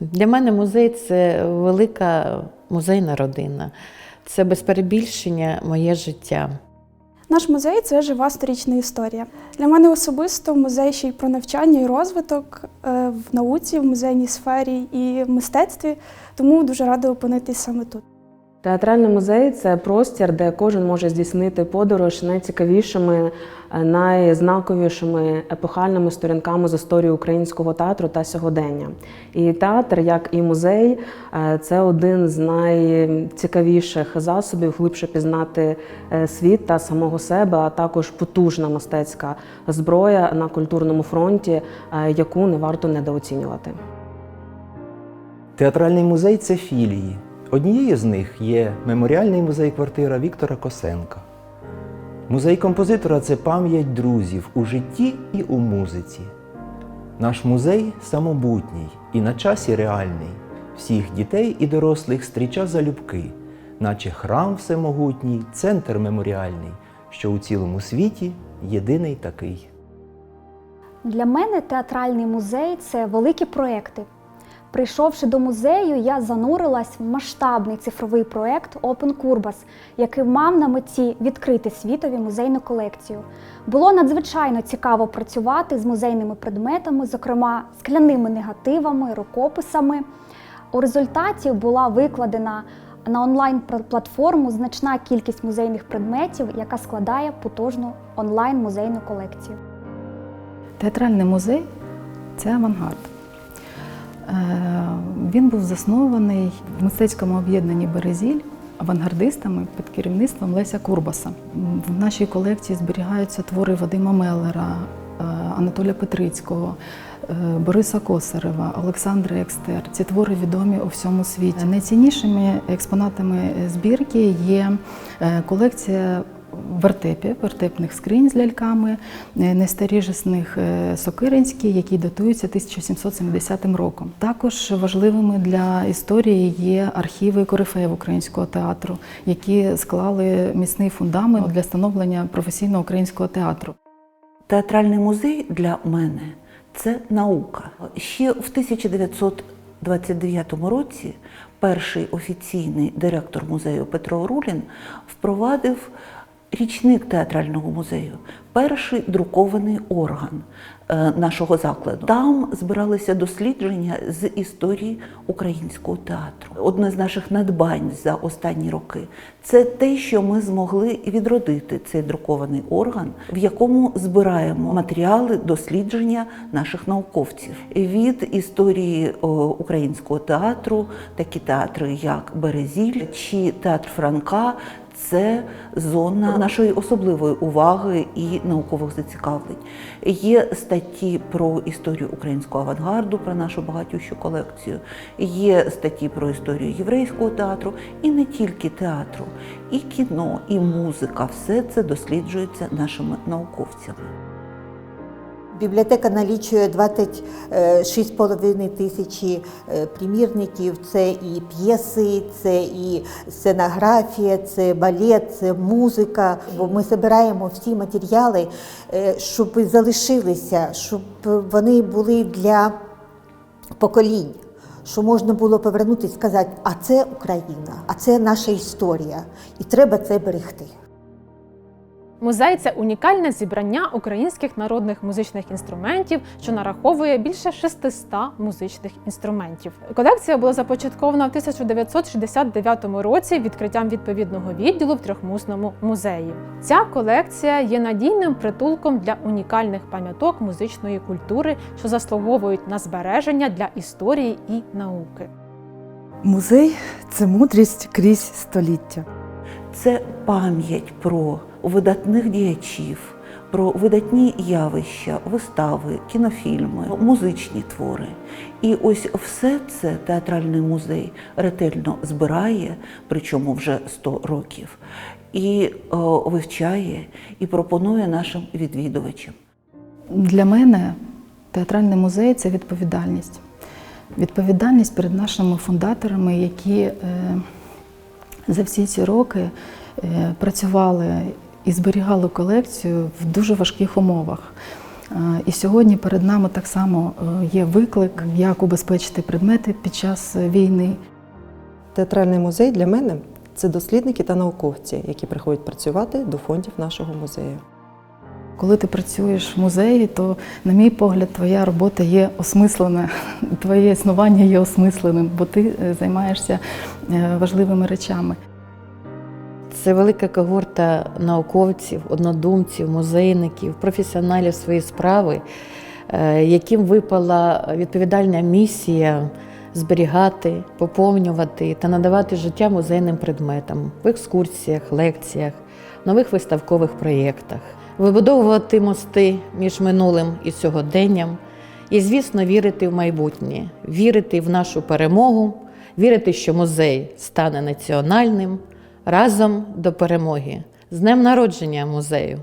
Для мене музей це велика музейна родина. Це без перебільшення моє життя. Наш музей це жива сторічна історія. Для мене особисто музей ще й про навчання і розвиток е, в науці, в музейній сфері і в мистецтві, тому дуже рада опинитись саме тут. Театральний музей це простір, де кожен може здійснити подорож найцікавішими, е, найзнаковішими епохальними сторінками з історії українського театру та сьогодення. І театр, як і музей, е, це один з найцікавіших засобів глибше пізнати е, світ та самого себе, а також потужна мистецька зброя на культурному фронті, яку не варто недооцінювати. Театральний музей це філії. Однією з них є меморіальний музей квартира Віктора Косенка. Музей композитора це пам'ять друзів у житті і у музиці. Наш музей самобутній і на часі реальний. Всіх дітей і дорослих стріча залюбки, наче храм всемогутній, центр меморіальний, що у цілому світі єдиний такий. Для мене театральний музей це великі проекти. Прийшовши до музею, я занурилась в масштабний цифровий проект Open Kurbas, який мав на меті відкрити світові музейну колекцію. Було надзвичайно цікаво працювати з музейними предметами, зокрема скляними негативами, рукописами. У результаті була викладена на онлайн-платформу значна кількість музейних предметів, яка складає потужну онлайн-музейну колекцію. Театральний музей це авангард. Е, Він був заснований в мистецькому об'єднанні Березіль авангардистами під керівництвом Леся Курбаса. В нашій колекції зберігаються твори Вадима Меллера, е, Анатолія Петрицького, е, Бориса Косарева, Олександра Екстер. Ці твори відомі у всьому світі. Найціннішими експонатами збірки є колекція вертепів, вертепних скринь з ляльками, е, найстаріших е, Сокиринські, які датуються 1770 роком. Також важливими для історії є архіви корифеїв українського театру, які склали міцний фундамент для становлення професійного українського театру. Театральний музей для мене це наука. Ще в 1929 році перший офіційний директор музею Петро Рулін впровадив річник театрального музею, перший друкований орган е, нашого закладу. Там збиралися дослідження з історії українського театру. Одне з наших надбань за останні роки це те, що ми змогли відродити цей друкований орган, в якому збираємо матеріали дослідження наших науковців від історії українського театру, такі театри, як Березіль чи театр Франка. Це зона нашої особливої уваги і наукових зацікавлень. Є статті про історію українського авангарду, про нашу багатющу колекцію, є статті про історію єврейського театру, і не тільки театру, і кіно, і музика. Все це досліджується нашими науковцями. Бібліотека налічує 26,5 тисячі е, примірників. Це і п'єси, це і сценографія, це балет, це музика. Бо ми збираємо всі матеріали, е, щоб залишилися, щоб вони були для поколінь. Що можна було повернутися і сказати, а це Україна, а це наша історія, і треба це берегти. Музей це унікальне зібрання українських народних музичних інструментів, що нараховує більше 600 музичних інструментів. Колекція була започаткована в 1969 році відкриттям відповідного відділу в трьохмусному музеї. Ця колекція є надійним притулком для унікальних пам'яток музичної культури, що заслуговують на збереження для історії і науки. Музей це мудрість крізь століття. Це пам'ять про видатних діячів, про видатні явища, вистави, кінофільми, музичні твори. І ось все це театральний музей ретельно збирає, причому вже 100 років, і о, вивчає і пропонує нашим відвідувачам. Для мене театральний музей це відповідальність. Відповідальність перед нашими фундаторами, які е, за всі ці роки е, працювали і зберігали колекцію в дуже важких умовах. Е, І сьогодні перед нами так само е, є виклик, як убезпечити предмети під час е, війни. Театральний музей для мене це дослідники та науковці, які приходять працювати до фондів нашого музею. Коли ти працюєш в музеї, то, на мій погляд, твоя робота є осмислена, твоє існування є осмисленим, бо ти займаєшся важливими речами. Це велика когорта науковців, однодумців, музейників, професіоналів своєї справи, е, яким випала відповідальна місія зберігати, поповнювати та надавати життя музейним предметам в екскурсіях, лекціях, нових виставкових проєктах, вибудовувати мости між минулим і сьогоденням, і, звісно, вірити в майбутнє, вірити в нашу перемогу, вірити, що музей стане національним разом до перемоги. З днем народження музею!